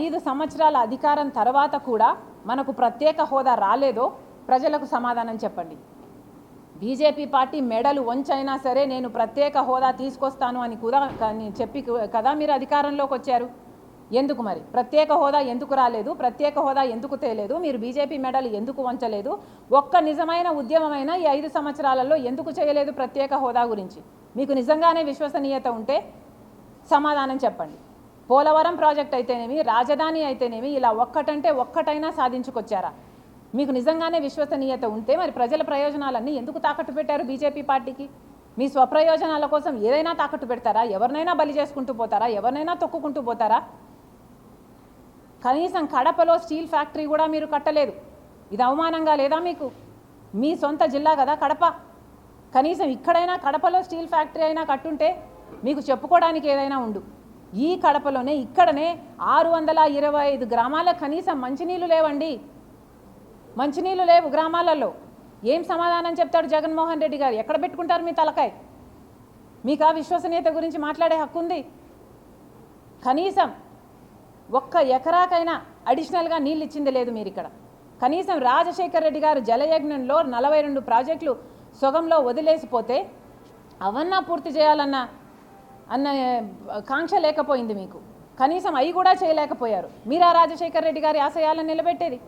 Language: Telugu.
ఐదు సంవత్సరాల అధికారం తర్వాత కూడా మనకు ప్రత్యేక హోదా రాలేదో ప్రజలకు సమాధానం చెప్పండి. బీజేపీ పార్టీ మెడలు వంచైనా సరే నేను ప్రత్యేక హోదా తీసుకొస్తాను అని కూడా కానీ చెప్పి కదా మీరు అధికారంలోకి వచ్చారు? ఎందుకు మరి? ప్రత్యేక హోదా ఎందుకు రాలేదు? ప్రత్యేక హోదా ఎందుకు తేలేదు? మీరు బీజేపీ మెడలు ఎందుకు వంచలేదు? ఒక్క నిజమైన ఉద్యమమైన ఈ ఐదు సంవత్సరాలలో ఎందుకు చేయలేదు ప్రత్యేక హోదా గురించి? మీకు నిజంగానే విశ్వసనీయత ఉంటే సమాధానం చెప్పండి. పోలవరం ప్రాజెక్ట్ అయితేనేమి రాజధాని అయితేనేమి ఇలా ఒక్కటంటే ఒక్కటైనా సాధించుకొచ్చారా? మీకు నిజంగానే విశ్వసనీయత ఉంటే మరి ప్రజల ప్రయోజనాలన్నీ ఎందుకు తాకట్టు పెట్టారు బీజేపీ పార్టీకి? మీ స్వప్రయోజనాల కోసం ఏదైనా తాకట్టు పెడతారా? ఎవరినైనా బలి చేసుకుంటూ పోతారా? ఎవరినైనా తొక్కుకుంటూ పోతారా? కనీసం కడపలో స్టీల్ ఫ్యాక్టరీ కూడా మీరు కట్టలేదు. ఇది అవమానంగా లేదా మీకు? మీ సొంత జిల్లా కదా కడప. కనీసం ఇక్కడైనా కడపలో స్టీల్ ఫ్యాక్టరీ అయినా కట్టుంటే మీకు చెప్పుకోవడానికి ఏదైనా ఉండు. ఈ కడపలోనే ఇక్కడనే ఆరు వందల ఇరవై ఐదు గ్రామాల కనీసం మంచినీళ్ళు లేవండి. మంచినీళ్ళు లేవు గ్రామాలలో. ఏం సమాధానం చెప్తాడు జగన్మోహన్ రెడ్డి గారు? ఎక్కడ పెట్టుకుంటారు మీ తలకాయ? మీకు ఆ విశ్వసనీయత గురించి మాట్లాడే హక్కు ఉంది. కనీసం ఒక్క ఎకరాకైనా అడిషనల్గా నీళ్ళు ఇచ్చింది లేదు మీరు ఇక్కడ. కనీసం రాజశేఖర్ రెడ్డి గారు జలయజ్ఞంలో నలభై రెండు ప్రాజెక్టులు సొగంలో వదిలేసిపోతే అవన్నా పూర్తి చేయాలన్న అన్న కాంక్ష లేకపోయింది మీకు. కనీసం అవి కూడా చేయలేకపోయారు. మీరా రాజశేఖర్ రెడ్డి గారి ఆశయాలను నిలబెట్టేది.